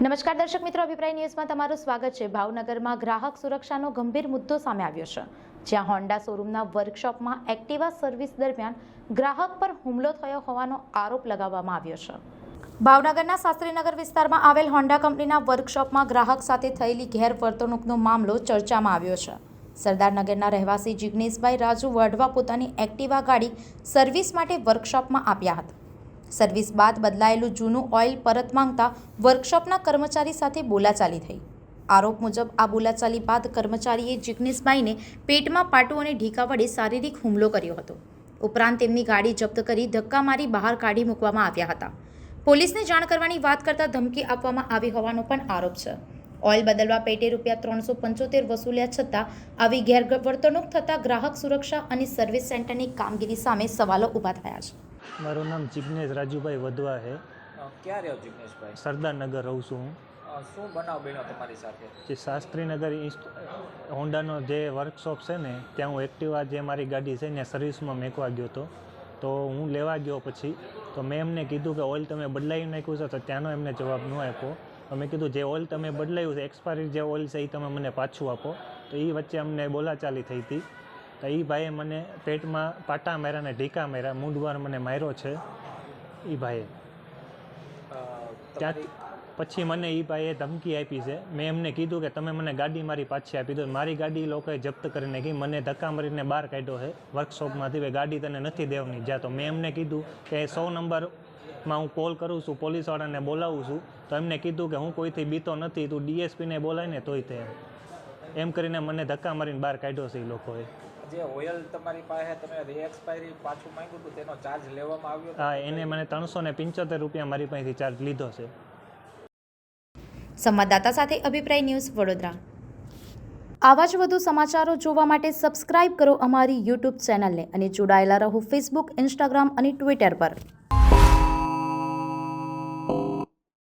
નમસ્કાર દર્શક મિત્રો, અભિપ્રાય ન્યૂઝમાં તમારું સ્વાગત છે. ભાવનગરમાં ગ્રાહક સુરક્ષાનો ગંભીર મુદ્દો સામે આવ્યો છે. જ્યાં હોન્ડા શોરૂમના વર્કશોપમાં એક્ટિવા સર્વિસ દરમિયાન ગ્રાહક પર હુમલો થયો હોવાનો આરોપ લગાવવામાં આવ્યો છે. ભાવનગરના શાસ્ત્રીનગર વિસ્તારમાં આવેલ હોન્ડા કંપનીના વર્કશોપમાં ગ્રાહક સાથે થયેલી ગેરવર્તણૂકનો મામલો ચર્ચામાં આવ્યો છે. સરદારનગરના રહેવાસી જિગ્નેશભાઈ રાજુ વઢવા પોતાની એક્ટિવા ગાડી સર્વિસ માટે વર્કશોપમાં આપ્યા હતા. સર્વિસ બાદ બદલાયેલું જૂનું ઓઇલ પરત માંગતા વર્કશોપના કર્મચારી સાથે બોલાચાલી થઈ. આરોપ મુજબ આ બોલાચાલી બાદ કર્મચારીએ જિગ્નેશભાઈને પેટમાં પાટુ અને ઢીકા વડે શારીરિક હુમલો કર્યો હતો. ઉપરાંત તેમની ગાડી જપ્ત કરી ધક્કા મારી બહાર કાઢી મૂકવામાં આવ્યા હતા. પોલીસને જાણ કરવાની વાત કરતા ધમકી આપવામાં આવી હોવાનો પણ આરોપ છે. ઓઇલ બદલવા પેટે રૂપિયા ત્રણસો પંચોતેર વસૂલ્યા છતાં આવી ગેરવર્તણૂક થતાં ગ્રાહક સુરક્ષા અને સર્વિસ સેન્ટરની કામગીરી સામે સવાલો ઊભા થયા છે. મારું નામ જિગ્નેશ રાજુભાઈ વધવા છે ક્યાં રહ્યો જિગ્નેશભાઈ? સરદારનગર રહું છું હું. શું બનાવ બન્યો તમારી સાથે? જે શાસ્ત્રીનગર હોન્ડાનો જે વર્કશોપ છે ને ત્યાં હું એક્ટિવા જે મારી ગાડી છે ને સર્વિસમાં મેકવા ગયો હતો. તો હું લેવા ગયો પછી તો મેં એમને કીધું કે ઓઇલ તમે બદલાવી નાખ્યું છે તો ત્યાંનો એમને જવાબ ન આપ્યો. તો મેં કીધું જે ઓઇલ તમે બદલાયું છે એક્સપાયરી જે ઓઇલ છે એ તમે મને પાછું આપો. તો એ વચ્ચે અમને બોલાચાલી થઈ હતી. તો એ ભાઈએ મને પેટમાં પાટા માર્યા ને ઢીકા માર્યા મૂંઢવાર મને માર્યો છે એ ભાઈએ. ત્યાં પછી મને એ ભાઈએ ધમકી આપી છે. મેં એમને કીધું કે તમે મને ગાડી મારી પાછી આપી દો. મારી ગાડી લોકોએ જપ્ત કરીને નાખી. મને ધક્કા મારીને બહાર કાઢ્યો છે. વર્કશોપમાંથી ભાઈ ગાડી તને નથી દેવાની. જ્યાં તો મેં એમને કીધું કે સો નંબરમાં હું કોલ કરું છું પોલીસવાળાને બોલાવું છું. તો એમને કીધું કે હું કોઈથી બીતો નથી. તું ડીએસપીને બોલાય ને તોય તે. એમ કરીને મને ધક્કા મારીને બહાર કાઢ્યો છે એ લોકોએ. જે ઓઇલ તમારી પાસે તમે રીએક્સપાયરી પાછું માંગ્યું હતું તેનો ચાર્જ લેવામાં આવ્યો હા એને મને ત્રણસો ને પંચોતેર રૂપિયા મારી પાસેથી ચાર્જ લીધો છે. સંવાદદાતા સાથે અભિપ્રાય ન્યૂઝ વડોદરા. આવા જ વધુ સમાચારો જોવા માટે સબસ્ક્રાઇબ કરો અમારી યુટ્યુબ ચેનલને અને જોડાયેલા રહો ફેસબુક ઇન્સ્ટાગ્રામ અને ટ્વિટર પર.